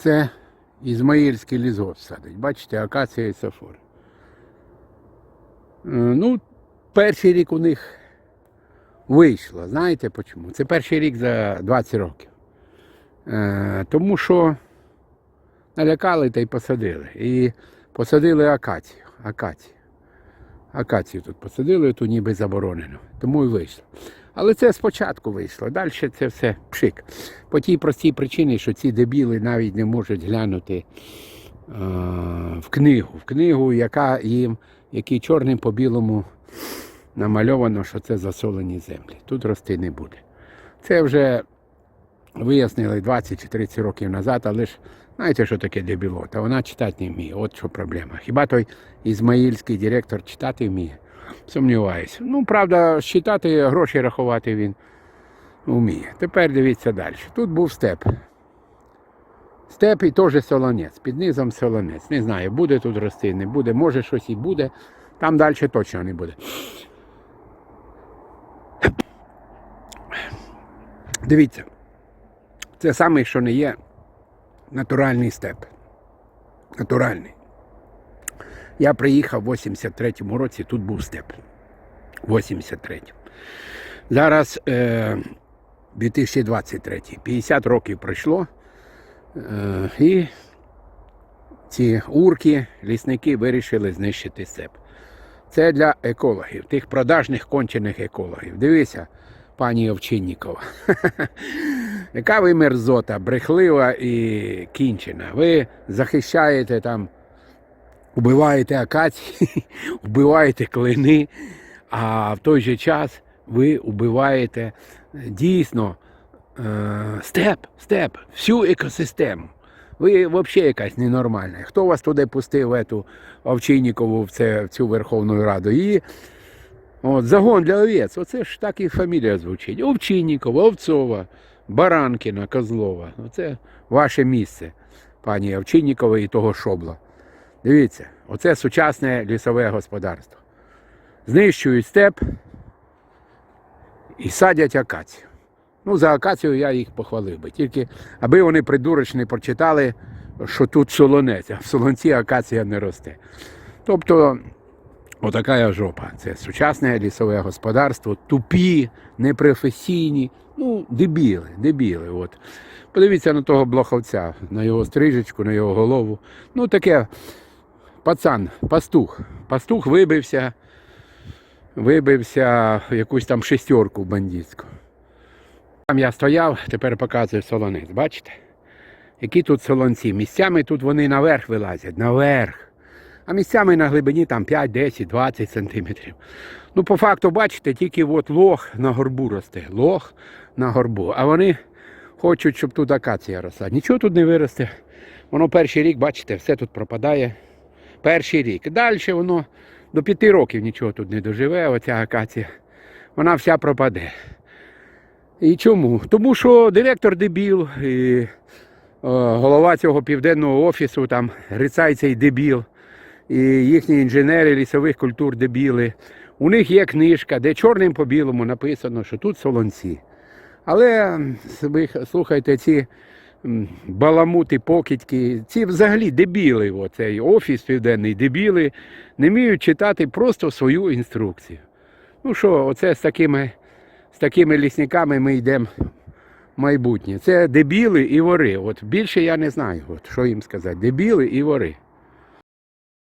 Це Ізмаїльський лізот садить. Бачите, акація і сафор. Е, Ну, перший рік у них вийшло. Знаєте чому? Це перший рік за 20 років. Е, Тому що налякали та й посадили. І посадили акацію. акацію. Акацію тут посадили, то ніби заборонено. Тому і вийшло. Але це спочатку вийшло. Далі це все пшик. По тій простій причині, що ці дебіли навіть не можуть глянути е, в книгу, в книгу, яка їм, який чорним по білому намальовано, що це засолені землі. Тут рости не буде. Це вже вияснили 20 чи 30 років назад, але ж знаєте, що таке дебілота? Вона читати не вміє. От що проблема. Хіба той ізмаїльський директор читати вміє? Сумніваюся. Ну, правда, считати, гроші рахувати він вміє. Тепер дивіться далі. Тут був степ. Степ і теж солонець. Під низом солонець. Не знаю, буде тут рости, не буде. Може щось і буде. Там далі точно не буде. Дивіться. Це саме, що не є натуральний степ. Натуральний. Я приїхав в 83-му році, тут був степ. 83 Зараз е, 2023 50 років пройшло. Е, і ці урки, лісники вирішили знищити степ. Це для екологів, тих продажних кончених екологів. Дивися, пані Овчиннікова. Яка ви мерзота, брехлива і кінчена. Ви захищаєте там, вбиваєте акації, вбиваєте клини, а в той же час ви вбиваєте дійсно е, степ, степ, всю екосистему. Ви взагалі якась ненормальна. Хто вас туди пустив в эту Овчиннікову, в, це, в цю Верховну Раду? І От, загон для овець, оце ж так і фамілія звучить. Овчиннікова, Овцова, Баранкіна, Козлова. Оце ваше місце, пані Овчиннікова і того шобла. Дивіться, оце сучасне лісове господарство. Знищують степ і садять акацію. Ну, за акацію я їх похвалив би. Тільки аби вони придурочні прочитали, що тут солонець, а в солонці акація не росте. Тобто Отака я жопа. Це сучасне лісове господарство, тупі, непрофесійні, ну, дебіли, дебіли. От. Подивіться на того блоховця, на його стрижечку, на його голову. Ну, таке пацан, пастух. Пастух вибився, вибився в якусь там шестерку бандитську. Там я стояв, тепер показую солонець. Бачите? Які тут солонці? Місцями тут вони наверх вилазять, наверх а місцями на глибині там 5, 10, 20 сантиметрів. Ну, по факту, бачите, тільки от лох на горбу росте. Лох на горбу. А вони хочуть, щоб тут акація росла. Нічого тут не виросте. Воно перший рік, бачите, все тут пропадає. Перший рік. Далі воно до п'яти років нічого тут не доживе, оця акація. Вона вся пропаде. І чому? Тому що директор дебіл, і о, голова цього південного офісу, там Грицай цей дебіл і їхні інженери лісових культур дебіли. У них є книжка, де чорним по білому написано, що тут солонці. Але ви слухайте, ці баламути, покидьки, ці взагалі дебіли, оцей офіс південний, дебіли, не вміють читати просто свою інструкцію. Ну що, оце з такими, з такими лісниками ми йдемо в майбутнє. Це дебіли і вори. От більше я не знаю, от, що їм сказати. Дебіли і вори.